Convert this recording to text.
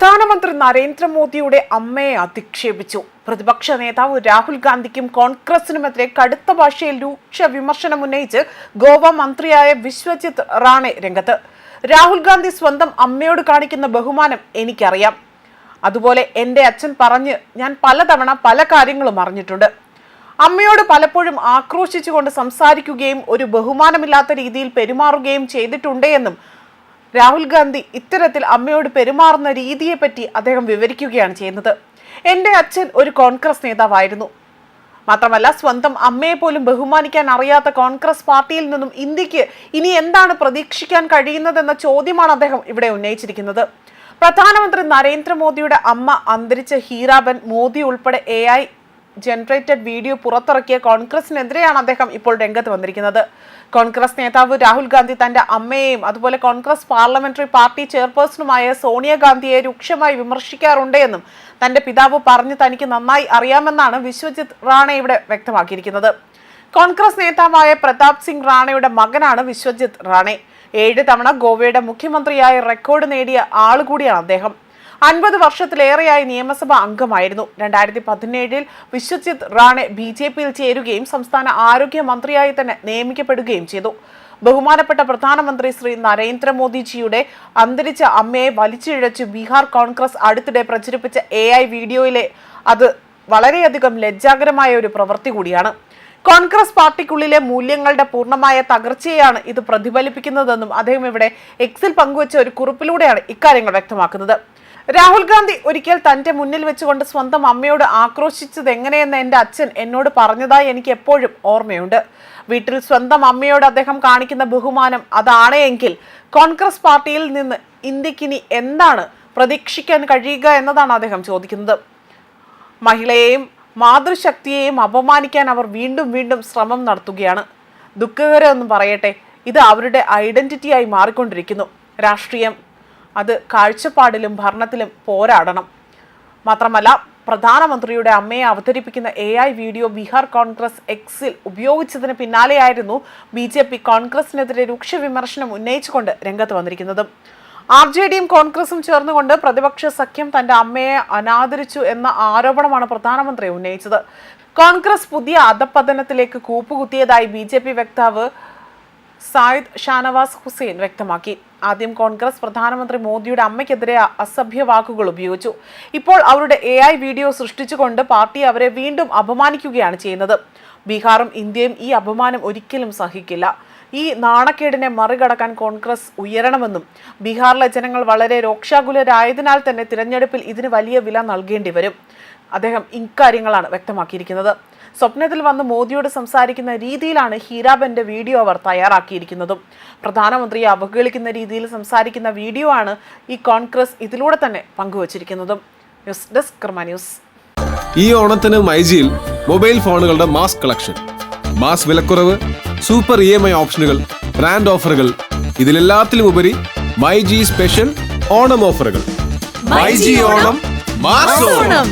പ്രധാനമന്ത്രി നരേന്ദ്രമോദിയുടെ അമ്മയെ അധിക്ഷേപിച്ചു. പ്രതിപക്ഷ നേതാവ് രാഹുൽ ഗാന്ധിക്കും കോൺഗ്രസിനുമെതിരെ കടുത്ത ഭാഷയിൽ രൂക്ഷ വിമർശനം ഉന്നയിച്ച് ഗോവ മന്ത്രിയായ വിശ്വജിത് റാണെ രംഗത്ത്. രാഹുൽ ഗാന്ധി സ്വന്തം അമ്മയോട് കാണിക്കുന്ന ബഹുമാനം എനിക്കറിയാം. അതുപോലെ എന്റെ അച്ഛൻ പറഞ്ഞ് ഞാൻ പലതവണ പല കാര്യങ്ങളും അറിഞ്ഞിട്ടുണ്ട്. അമ്മയോട് പലപ്പോഴും ആക്രോശിച്ചുകൊണ്ട് സംസാരിക്കുകയും ഒരു ബഹുമാനമില്ലാത്ത രീതിയിൽ പെരുമാറുകയും ചെയ്തിട്ടുണ്ട് എന്നും രാഹുൽ ഗാന്ധി ഇത്തരത്തിൽ അമ്മയോട് പെരുമാറുന്ന രീതിയെപ്പറ്റി അദ്ദേഹം വിവരിക്കുകയാണ് ചെയ്യുന്നത്. എന്റെ അച്ഛൻ ഒരു കോൺഗ്രസ് നേതാവായിരുന്നു. മാത്രമല്ല സ്വന്തം അമ്മയെ പോലും ബഹുമാനിക്കാൻ അറിയാത്ത കോൺഗ്രസ് പാർട്ടിയിൽ നിന്നും ഇന്ത്യയ്ക്ക് ഇനി എന്താണ് പ്രതീക്ഷിക്കാൻ കഴിയുന്നതെന്ന ചോദ്യമാണ് അദ്ദേഹം ഇവിടെ ഉന്നയിച്ചിരിക്കുന്നത്. പ്രധാനമന്ത്രി നരേന്ദ്രമോദിയുടെ അമ്മ അന്തരിച്ച ഹീരാബൻ മോദി ഉൾപ്പെടെ എ ഐ ജനറേറ്റഡ് വീഡിയോ പുറത്തിറക്കിയ കോൺഗ്രസിനെതിരെയാണ് അദ്ദേഹം ഇപ്പോൾ രംഗത്ത് വന്നിരിക്കുന്നത്. കോൺഗ്രസ് നേതാവ് രാഹുൽ ഗാന്ധി തന്റെ അമ്മയെയും അതുപോലെ കോൺഗ്രസ് പാർലമെന്ററി പാർട്ടി ചെയർപേഴ്സണുമായ സോണിയാഗാന്ധിയെ രൂക്ഷമായി വിമർശിക്കാറുണ്ട് എന്നും തന്റെ പിതാവ് പറഞ്ഞു തനിക്ക് നന്നായി അറിയാമെന്നാണ് വിശ്വജിത് റാണെ ഇവിടെ വ്യക്തമാക്കിയിരിക്കുന്നത്. കോൺഗ്രസ് നേതാവായ പ്രതാപ് സിംഗ് റാണയുടെ മകനാണ് വിശ്വജിത് റാണെ. ഏഴ് തവണ ഗോവയുടെ മുഖ്യമന്ത്രിയായ റെക്കോർഡ് നേടിയ ആളുകൂടിയാണ് അദ്ദേഹം. അൻപത് വർഷത്തിലേറെയായി നിയമസഭാ അംഗമായിരുന്നു. രണ്ടായിരത്തി പതിനേഴിൽ വിശ്വജിത് റാണെ ബി ജെ പിയിൽ ചേരുകയും സംസ്ഥാന ആരോഗ്യമന്ത്രിയായി തന്നെ നിയമിക്കപ്പെടുകയും ചെയ്തു. ബഹുമാനപ്പെട്ട പ്രധാനമന്ത്രി ശ്രീ നരേന്ദ്രമോദിജിയുടെ അന്തരിച്ച അമ്മയെ വലിച്ചിഴച്ച് ബീഹാർ കോൺഗ്രസ് അടുത്തിടെ പ്രചരിപ്പിച്ച എ വീഡിയോയിലെ അത് വളരെയധികം ലജ്ജാകരമായ ഒരു പ്രവൃത്തി കൂടിയാണ്. കോൺഗ്രസ് പാർട്ടിക്കുള്ളിലെ മൂല്യങ്ങളുടെ പൂർണമായ തകർച്ചയാണ് ഇത് പ്രതിഫലിപ്പിക്കുന്നതെന്നും അദ്ദേഹം ഇവിടെ എക്സിൽ പങ്കുവച്ച ഒരു കുറിപ്പിലൂടെയാണ് ഇക്കാര്യങ്ങൾ വ്യക്തമാക്കുന്നത്. രാഹുൽ ഗാന്ധി ഒരിക്കൽ തന്റെ മുന്നിൽ വെച്ചുകൊണ്ട് സ്വന്തം അമ്മയോട് ആക്രോശിച്ചത് എങ്ങനെയെന്ന് എന്റെ അച്ഛൻ എന്നോട് പറഞ്ഞതായി എനിക്ക് എപ്പോഴും ഓർമ്മയുണ്ട്. വീട്ടിൽ സ്വന്തം അമ്മയോട് അദ്ദേഹം കാണിക്കുന്ന ബഹുമാനം അതാണ് എങ്കിൽ കോൺഗ്രസ് പാർട്ടിയിൽ നിന്ന് ഇന്ത്യക്കിനി എന്താണ് പ്രതീക്ഷിക്കാൻ കഴിയുക എന്നതാണ് അദ്ദേഹം ചോദിക്കുന്നത്. മഹിളയെയും മാതൃശക്തിയെയും അപമാനിക്കാൻ അവർ വീണ്ടും വീണ്ടും ശ്രമം നടത്തുകയാണ്. ദുഃഖകരമെന്നും പറയട്ടെ ഇത് അവരുടെ ഐഡന്റിറ്റിയായി മാറിക്കൊണ്ടിരിക്കുന്നു. രാഷ്ട്രീയം അത് കാഴ്ചപ്പാടിലും ഭരണത്തിലും പോരാടണം. മാത്രമല്ല പ്രധാനമന്ത്രിയുടെ അമ്മയെ അവതരിപ്പിക്കുന്ന A I video Bihar Congress എക്സിൽ ഉപയോഗിച്ചതിന് പിന്നാലെയായിരുന്നു ബി ജെ പി കോൺഗ്രസിനെതിരെ രൂക്ഷ വിമർശനം ഉന്നയിച്ചുകൊണ്ട് രംഗത്ത് വന്നിരിക്കുന്നത്. ആർ ജെ ഡിയും കോൺഗ്രസും ചേർന്നുകൊണ്ട് പ്രതിപക്ഷ സഖ്യം തന്റെ അമ്മയെ അനാദരിച്ചു എന്ന ആരോപണമാണ് പ്രധാനമന്ത്രി ഉന്നയിച്ചത്. കോൺഗ്രസ് പുതിയ അധപ്പതനത്തിലേക്ക് കൂപ്പുകുത്തിയതായി ബി ജെ പി വക്താവ് സായിദ് ഷാനവാസ് ഹുസൈൻ വ്യക്തമാക്കി. ആദ്യം കോൺഗ്രസ് പ്രധാനമന്ത്രി മോദിയുടെ അമ്മയ്ക്കെതിരെ അസഭ്യ വാക്കുകൾ ഉപയോഗിച്ചു. ഇപ്പോൾ അവരുടെ എ ഐ വീഡിയോ സൃഷ്ടിച്ചുകൊണ്ട് പാർട്ടി അവരെ വീണ്ടും അപമാനിക്കുകയാണ് ചെയ്യുന്നത്. ബീഹാറും ഇന്ത്യയും ഈ അപമാനം ഒരിക്കലും സഹിക്കില്ല. ഈ നാണക്കേടിനെ മറികടക്കാൻ കോൺഗ്രസ് ഉയരണമെന്നും ബീഹാറിലെ ജനങ്ങൾ വളരെ രോക്ഷാകുലരായതിനാൽ തന്നെ തിരഞ്ഞെടുപ്പിൽ ഇതിന് വലിയ വില നൽകേണ്ടി വരും. അദ്ദേഹം ഇക്കാര്യങ്ങളാണ് വ്യക്തമാക്കിയിരിക്കുന്നത്. സ്വപ്നത്തിൽ വന്ന് മോദിയോട് സംസാരിക്കുന്ന രീതിയിലാണ് ഹീരാബന്റെ വീഡിയോ അവർ തയ്യാറാക്കിയിരിക്കുന്നതും. പ്രധാനമന്ത്രിയെ അവഹേളിക്കുന്ന രീതിയിൽ സംസാരിക്കുന്ന വീഡിയോ ആണ് ഈ കോൺഗ്രസ് ഇതിലൂടെ തന്നെ പങ്കുവച്ചിരിക്കുന്നതും. News desk Karma news. ഈ ഓണത്തിന് മൈജിയിൽ മൊബൈൽ ഫോണുകളുടെ മാസ് കളക്ഷൻ മാസ് വിലക്കുറവ് സൂപ്പർ ഇ എം ഐ ഓപ്ഷനുകൾ ബ്രാൻഡ് ഓഫറുകൾ ഇതിലെല്ലാത്തിലും ഉപരി മൈജി സ്പെഷ്യൽ ഓണം ഓഫറുകൾ. മൈജി ഓണം മാസ് ഓണം.